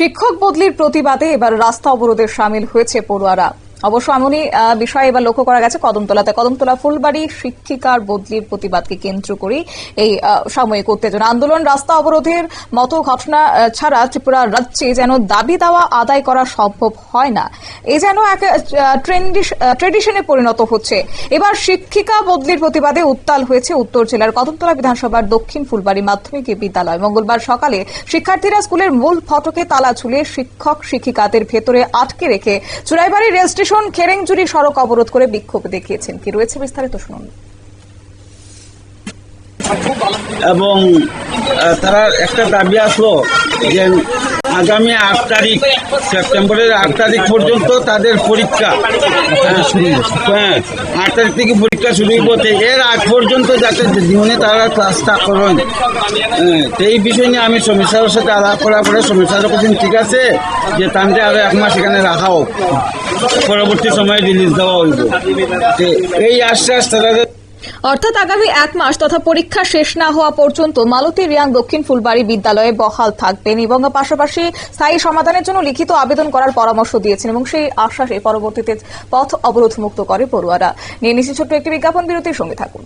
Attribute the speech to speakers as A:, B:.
A: শিক্ষক বদলির প্রতিবাদে এবার রাস্তা অবরোধে সামিল হয়েছে পড়ুয়ারা। অবশ্য এমনই বিষয় এবার লক্ষ্য করা গেছে কদমতলাতে। কদমতলা ফুলবাড়ি শিক্ষিকার বদলির প্রতিবাদকে কেন্দ্র করে এই সাময়িক উত্তেজনা। আন্দোলন, রাস্তা অবরোধের মতো ঘটনা ছাড়া ত্রিপুরা রাজ্যে যেন দাবি দাওয়া, আদায় করা সম্ভব হয় না। এ যেন এক ট্রেডিশনে পরিণত হচ্ছে। এবার শিক্ষিকা বদলির প্রতিবাদে উত্তাল হয়েছে উত্তর জেলার কদমতলা বিধানসভার দক্ষিণ ফুলবাড়ি মাধ্যমিক বিদ্যালয়। মঙ্গলবার সকালে শিক্ষার্থীরা স্কুলের মূল ফটকে তালা ঝুলিয়ে শিক্ষক শিক্ষিকাদের ভেতরে আটকে রেখে চুরাইবাড়ি রেল খেরেংজুরি সড়ক অবরোধ করে বিক্ষোভ দেখিয়েছেন কি রয়েছে বিস্তারিত শুনুন।
B: এবং তারা একটা দাবি আসলো যে আগামী আট তারিখ সেপ্টেম্বরের আট তারিখ পর্যন্ত তাদের পরীক্ষা। হ্যাঁ আট তারিখ থেকে পরীক্ষা শুরু হইব। এর আগ পর্যন্ত যাতে জীবনে তারা ক্লাসটা করেন। হ্যাঁ, এই বিষয় নিয়ে আমি সমস্যার সাথে আলাপ করার পরে সমস্যার কথা ঠিক আছে যে তান্তে আরও এক মাস এখানে রাখা হোক পরবর্তী সময়ে রিলিজ দেওয়া হইব। এই আশ্বাস তারা
A: অর্থাৎ আগামী এক মাস তথা পরীক্ষা শেষ না হওয়া পর্যন্ত মালতী রিয়াং দক্ষিণ ফুলবাড়ি বিদ্যালয়ে বহাল থাকবেন এবং পাশাপাশি স্থায়ী সমাধানের জন্য লিখিত আবেদন করার পরামর্শ দিয়েছেন এবং সেই আশ্বাসে পরবর্তীতে পথ অবরোধ মুক্ত করে পড়ুয়ারা। নিয়ে নিচ্ছে ছোট্ট একটি বিজ্ঞাপন, বিরতির সঙ্গে থাকুন।